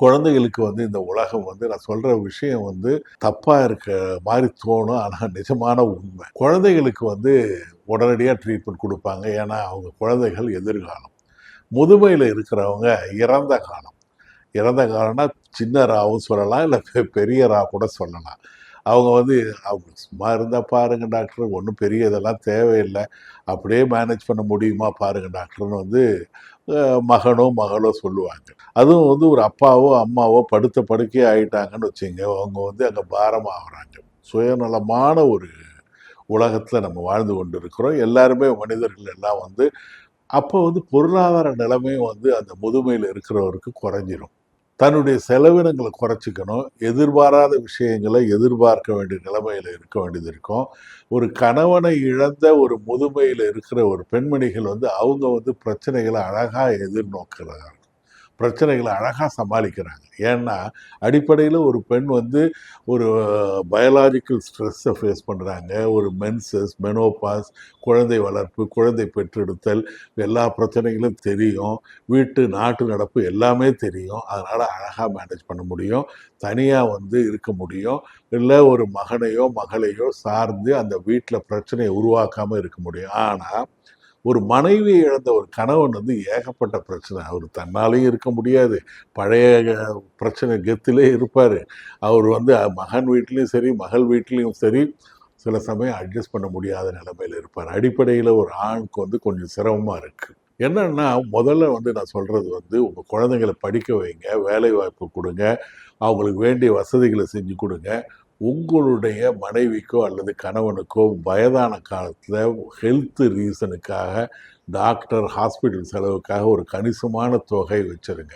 குழந்தைகளுக்கு வந்து இந்த உலகம் வந்து நான் சொல்ற விஷயம் வந்து தப்பா இருக்க மாதிரி தோணும். ஆனால் நிஜமான உண்மை. குழந்தைகளுக்கு வந்து உடனடியாக ட்ரீட்மெண்ட் கொடுப்பாங்க. ஏன்னா அவங்க குழந்தைகள் எதிர்காலம். முதுமையில் இருக்கிறவங்க இறந்த காலம். இறந்த காலம்னா சின்ன ராவும் சொல்லலாம் இல்லை பெரிய ரா கூட சொல்லலாம். அவங்க வந்து அவங்க சும்மா இருந்தால் பாருங்கள் டாக்டர் ஒன்றும் பெரிய இதெல்லாம் தேவையில்லை. அப்படியே மேனேஜ் பண்ண முடியுமா பாருங்கள் டாக்டர்னு வந்து மகனோ மகளோ சொல்லுவாங்க. அதுவும் வந்து ஒரு அப்பாவோ அம்மாவோ படுத்த படுக்கையே ஆயிட்டாங்கன்னு வச்சுங்க அவங்க வந்து அங்கே பாரமாகறாங்க. சுயநலமான ஒரு உலகத்தில் நம்ம வாழ்ந்து கொண்டு இருக்கிறோம் எல்லாருமே மனிதர்கள் எல்லாம் வந்து அப்போ வந்து பொருளாதார நிலைமையும் வந்து அந்த முதுமையில் இருக்கிறவருக்கு குறைஞ்சிரும். தன்னுடைய செலவினங்களை குறைச்சிக்கணும். எதிர்பாராத விஷயங்களை எதிர்பார்க்க வேண்டிய நிலைமையில் இருக்க வேண்டியது இருக்கும். ஒரு கணவனை இழந்த ஒரு முதுமையில் இருக்கிற ஒரு பெண்மணிகள் வந்து அவங்க வந்து பிரச்சனைகளை அழகாக எதிர்நோக்குறாங்க. பிரச்சனைகளை அழகாக சமாளிக்கிறாங்க. ஏன்னா அடிப்படையில் ஒரு பெண் வந்து ஒரு பயாலாஜிக்கல் ஸ்ட்ரெஸ்ஸை ஃபேஸ் பண்ணுறாங்க ஒரு மென்சஸ் மெனோபாஸ் குழந்தை வளர்ப்பு குழந்தை பெற்றெடுத்தல் எல்லா பிரச்சனைகளும் தெரியும். வீட்டு நாட்டு நடப்பு எல்லாமே தெரியும். அதனால் அழகாக மேனேஜ் பண்ண முடியும். தனியாக வந்து இருக்க முடியும். இல்லை ஒரு மகனையோ மகளையோ சார்ந்து அந்த வீட்டில் பிரச்சனையை உருவாக்காமல் இருக்க முடியும். ஆனால் ஒரு மனைவியை இழந்த ஒரு கணவன் வந்து ஏகப்பட்ட பிரச்சனை. அவர் தன்னாலேயும் இருக்க முடியாது. பழைய பிரச்சனை கெத்திலே இருப்பார். அவர் வந்து மகன் வீட்லேயும் சரி மகள் வீட்லேயும் சரி சில சமயம் அட்ஜஸ்ட் பண்ண முடியாத நிலைமையில் இருப்பார். அடிப்படையில் ஒரு ஆணுக்கு வந்து கொஞ்சம் சிரமமாக இருக்குது என்னன்னா முதல்ல வந்து நான் சொல்கிறது வந்து உங்கள் குழந்தைங்களை படிக்க வைங்க வேலை வாய்ப்பு கொடுங்க அவங்களுக்கு வேண்டிய வசதிகளை செஞ்சு கொடுங்க. உங்களுடைய மனைவிக்கோ அல்லது கணவனுக்கோ வயதான காலத்தில் ஹெல்த் ரீசனுக்காக டாக்டர் ஹாஸ்பிட்டல் செலவுக்காக ஒரு கணிசமான தொகை வச்சுருங்க.